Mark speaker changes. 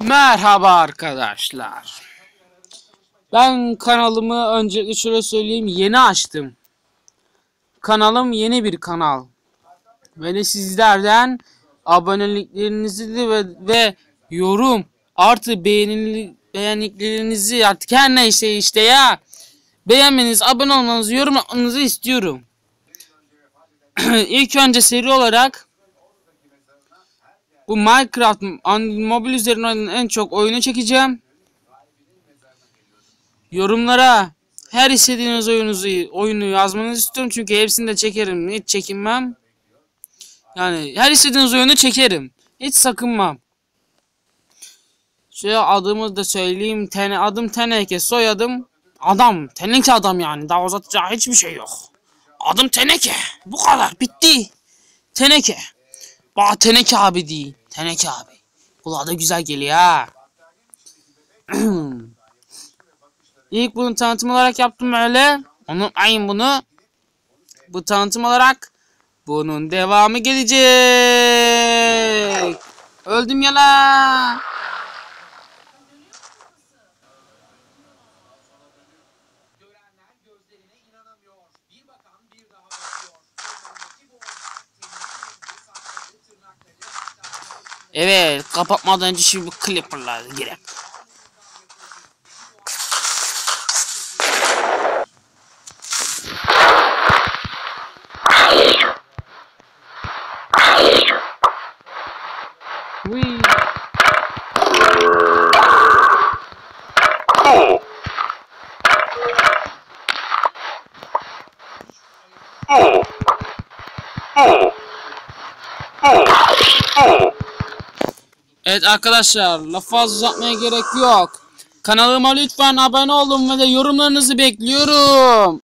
Speaker 1: Merhaba arkadaşlar. Ben kanalımı öncelikle şöyle söyleyeyim yeni açtım. Kanalım yeni bir kanal. Ve de sizlerden aboneliklerinizi de ve, ve yorum artı beğenili, beğenliklerinizi artık her neyse işte ya. Beğenmeniz, abone olmanızı, yorum yapmanızı istiyorum. İlk önce seri olarak bu Minecraft mobil üzerinden oynanan en çok oyunu çekeceğim. Yorumlara her istediğiniz oyunuzu oyunu yazmanızı istiyorum çünkü hepsini de çekerim. Hiç çekinmem. Yani her istediğiniz oyunu çekerim. Hiç sakınmam. Şöyle adımı da söyleyeyim. Tene, adım Teneke, soyadım adam. Teneke adam yani. Daha uzatacağı hiçbir şey yok. Adım Teneke. Bu kadar. Bitti. Teneke. Bana Teneke abi değil. Teneke abi. Kulağa da güzel geliyor ha. İlk bunu tanıtım olarak yaptım öyle. Unutmayın bunu. Bu tanıtım olarak bunun devamı gelecek. Öldüm ya la. Evet kapatmadan önce şimdi bir clipper'lar girek. Whee. Evet arkadaşlar fazla uzatmaya gerek yok. Kanalıma lütfen abone olun ve de yorumlarınızı bekliyorum.